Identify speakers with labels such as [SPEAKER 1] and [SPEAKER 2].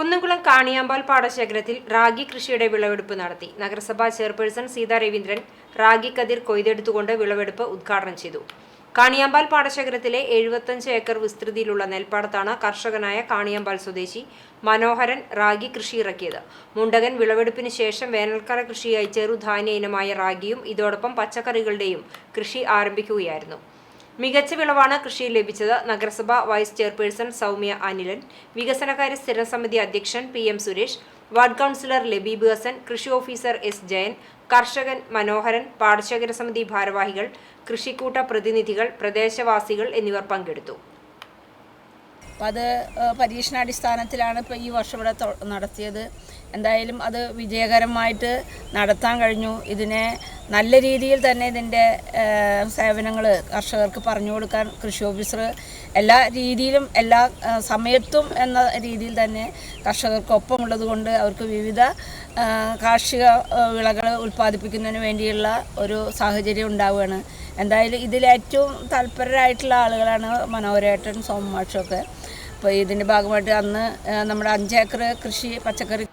[SPEAKER 1] കുന്നംകുളം കാണിയാമ്പാൽ പാടശേഖരത്തിൽ റാഗി കൃഷിയുടെ വിളവെടുപ്പ് നടത്തി. നഗരസഭാ ചെയർപേഴ്സൺ സീതാ രവീന്ദ്രൻ റാഗി കതിർ കൊയ്തെടുത്തുകൊണ്ട് വിളവെടുപ്പ് ഉദ്ഘാടനം ചെയ്തു. കാണിയാമ്പാൽ പാടശേഖരത്തിലെ എഴുപത്തഞ്ച് ഏക്കർ വിസ്തൃതിയിലുള്ള നെൽപ്പാടത്താണ് കർഷകനായ കാണിയാമ്പാൽ സ്വദേശി മനോഹരൻ റാഗി കൃഷി ഇറക്കിയത്. മുണ്ടകൻ വിളവെടുപ്പിന് ശേഷം വേനൽക്കാല കൃഷിയായി ചെറുധാന്യ ഇനമായ റാഗിയും ഇതോടൊപ്പം പച്ചക്കറികളുടെയും കൃഷി ആരംഭിക്കുകയായിരുന്നു. മികച്ച വിളവാണ് കൃഷിയിൽ ലഭിച്ചത്. നഗരസഭ വൈസ് ചെയർപേഴ്സൺ സൗമ്യ അനിലൻ വികസനകാര്യ സ്ഥിരം സമിതി അധ്യക്ഷൻ P M Suresh ward councillor Labeeb Hasan കൃഷി ഓഫീസർ എസ് ജയൻ കർഷകൻ മനോഹരൻ പാടശേഖര സമിതി ഭാരവാഹികൾ കൃഷിക്കൂട്ട പ്രതിനിധികൾ പ്രദേശവാസികൾ എന്നിവർ പങ്കെടുത്തു.
[SPEAKER 2] അപ്പം അത് പരീക്ഷണാടിസ്ഥാനത്തിലാണ് ഇപ്പോൾ ഈ വർഷം ഇവിടെ നടത്തിയത്. എന്തായാലും അത് വിജയകരമായിട്ട് നടത്താൻ കഴിഞ്ഞു. ഇതിനെ നല്ല രീതിയിൽ തന്നെ ഇതിന്റെ സേവനങ്ങൾ കർഷകർക്ക് പറഞ്ഞു കൊടുക്കാൻ കൃഷി ഓഫീസർ എല്ലാ രീതിയിലും എല്ലാ സമയത്തും എന്ന രീതിയിൽ തന്നെ കർഷകർക്കൊപ്പം ഉള്ളതുകൊണ്ട് അവർക്ക് വിവിധ കാർഷിക വിളകൾ ഉൽപ്പാദിപ്പിക്കുന്നതിന് വേണ്ടിയുള്ള ഒരു സാഹചര്യം ഉണ്ടാവുകയാണ്. എന്തായാലും ഇതിലേറ്റവും തൽപരരായിട്ടുള്ള ആളുകളാണ് മനോഹരേട്ടൻ സോമമാഷൊക്കെ അപ്പോൾ ഇതിന്റെ ഭാഗമായിട്ട് അന്ന് നമ്മുടെ അഞ്ചേക്കർ കൃഷി പച്ചക്കറി